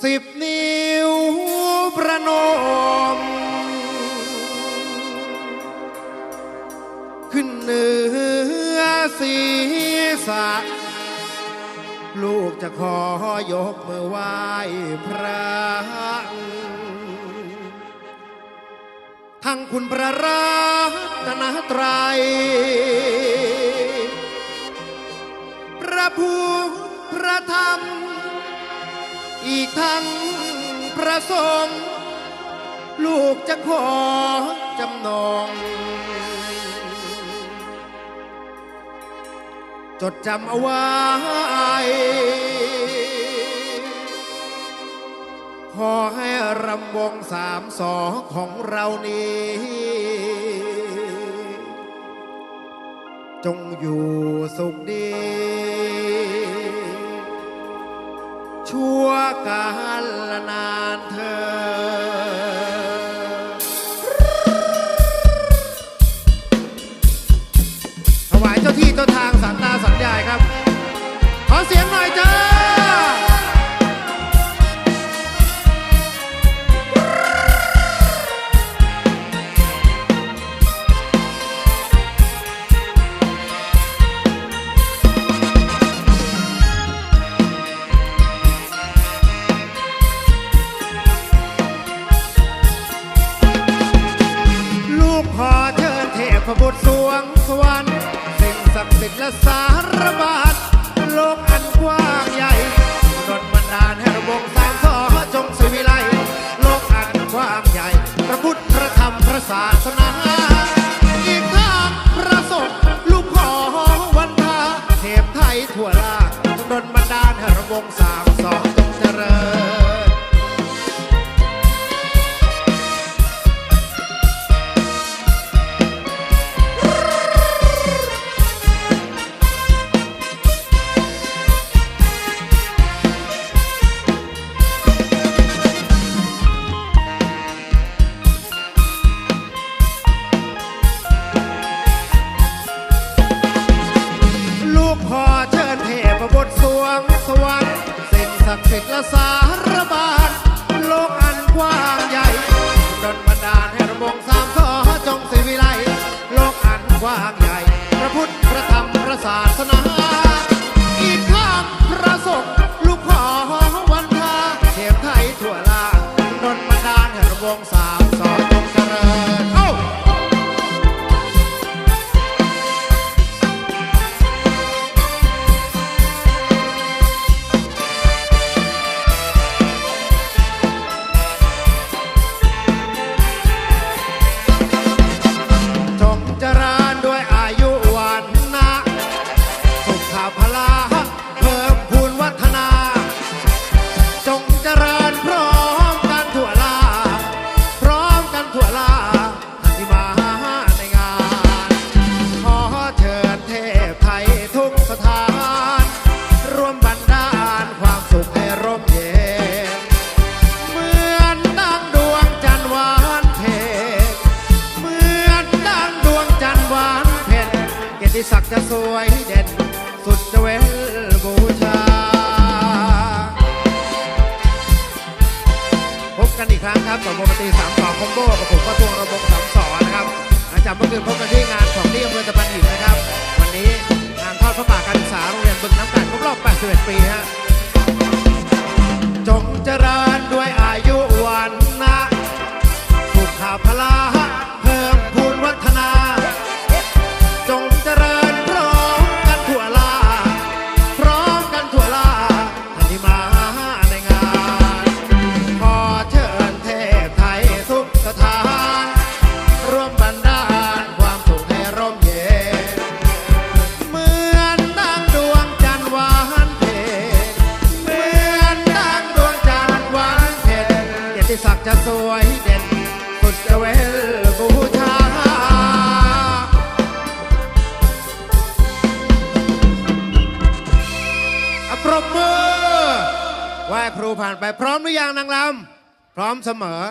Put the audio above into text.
สิบนิ้วประนม ขึ้นเหนือศีรษะ ลูกจะขอยกมือไหว้พระทั้งคุณพระรัตนตรัย พระพุทธพระธรรม อีกทั้งพระสงฆ์ลูกจะขอจำนอง จดจำเอาไว้ ขอให้รำวงสามสอของเรานี้ จงอยู่สุขดี ชั่วกาลนานเธอ สิ่งศักดิ์สิทธิ์และสารบาดโลกอันกว้างใหญ่ดลบันดาลให้ระวงสามสอจงสวิไลโลกอันกว้างใหญ่ พระพุทธพระธรรมพระศาสนาอีกทางพระสงฆ์ลูกขอวันทาเทพไทยทั่วลากดลบันดาลให้ระวงสามสอง กดิ์สิทธิ์และสารบาดโลกอันกว้างใหญ่ดลบันดาลให้ระวงสามข้อจงสิวิไลโลกอันกว้างใหญ่ พระพุทธพระธรรมพระศาสนา ทั่วลาท่านที่มาในงาน ขอเชิญเทพไทยทุกสถาน ร่วมบันดาลความสุขให้ร่มเย็น เหมือนดังดวงจันทร์หวานเพนเหมือนดังดวงจันทร์หวานเพ็ญเกียรติศักดิ์จะสวยเด่น สุดจะเวล กันอีกครั้งครับกับวงตีสามสองคอมโบกับผมกระทวงระบบสามสอนนะครับหลังจากเมื่อคืนพบกันที่งานของที่อำเภอตะพันหินนะครับ รบมือไหว้ครูผ่านไปพร้อมหรือยังนางลำพร้อมเสมอ